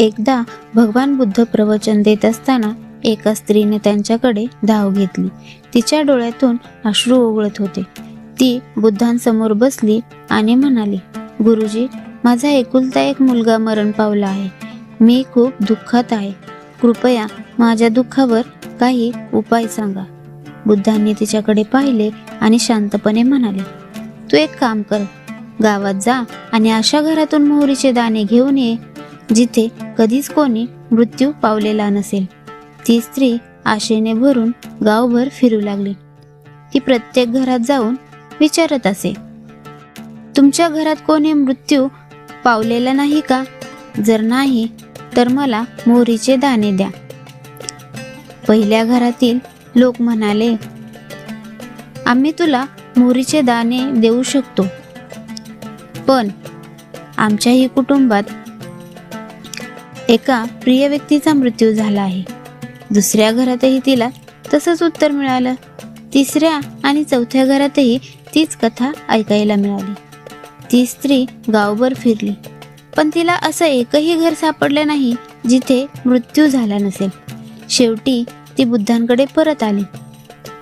एकदा भगवान बुद्ध प्रवचन देत असताना एका स्त्रीने त्यांच्याकडे धाव घेतली. तिच्या डोळ्यातून अश्रू ओघळत होते. ती बुद्धांसमोर बसली आणि म्हणाली गुरुजी माझा एकुलता एक मुलगा मरण पावला आहे. मी खूप दुःखात आहे. कृपया माझ्या दुःखावर काही उपाय सांगा. बुद्धांनी तिच्याकडे पाहिले आणि शांतपणे म्हणाले तू एक काम कर. गावात जा आणि अशा घरातून मोहरीचे दाणे घेऊन ये जिथे कधीच कोणी मृत्यू पावलेला नसेल. ती स्त्री आशेने भरून गावभर फिरू लागली. ती प्रत्येक घरात जाऊन विचारत असे तुमच्या घरात कोणी मृत्यू पावलेला नाही का? जर नाही तर मला मोहरीचे दाणे द्या. पहिल्या घरातील लोक म्हणाले आम्ही तुला मोहरीचे दाणे देऊ शकतो. पण आमच्याही कुटुंबात एका प्रिय व्यक्तीचा मृत्यू झाला आहे. दुसऱ्या घरातही तिला तसंच उत्तर मिळालं. तिसऱ्या आणि चौथ्या घरातही तीच कथा ऐकायला मिळाली. ती स्त्री गावभर फिरली. पण तिला असं एकही घर सापडलं नाही जिथे मृत्यू झाला नसेल. शेवटी ती बुद्धांकडे परत आली.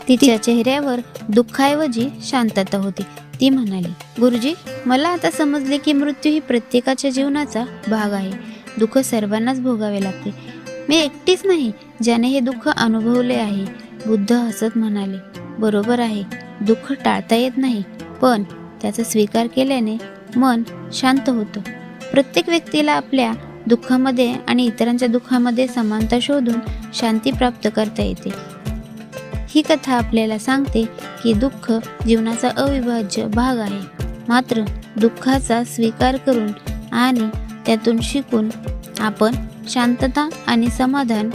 तिच्या चेहऱ्यावर दुःखाऐवजी शांतता होती. ती म्हणाली गुरुजी मला आता समजले की मृत्यू ही प्रत्येकाच्या जीवनाचा भाग आहे. दुःख सर्वांनाच भोगावे लागते. मी एकटीच नाही ज्याने हे दुःख अनुभवले आहे. बुद्ध हसत म्हणाले बरोबर आहे दुःख टाळता येत नाही पण त्याचा स्वीकार केल्याने मन शांत होतं. प्रत्येक व्यक्तीला आपल्या दुःखामध्ये आणि इतरांच्या दुःखामध्ये समानता शोधून शांती प्राप्त करता येते. ही कथा आपल्याला सांगते की दुःख जीवनाचा अविभाज्य भाग आहे. मात्र दुःखाचा स्वीकार करून आणि त्यातून शिकून आपण शांतता आणि समाधान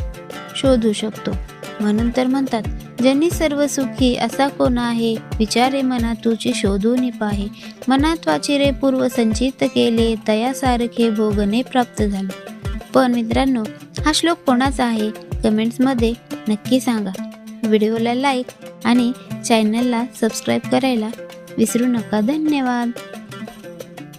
शोधू शकतो. म्हणून तर म्हणतात ज्यांनी सर्व सुखी असा कोण आहे? विचारे मना तुझी शोधून पाहे मनात वाचिरे पूर्व संचित केले तयासारखे भोगणे प्राप्त झाले. पण मित्रांनो हा श्लोक कोणाचा आहे? कमेंट्समध्ये नक्की सांगा. व्हिडिओला लाईक आणि चॅनलला सबस्क्राईब करायला विसरू नका. धन्यवाद!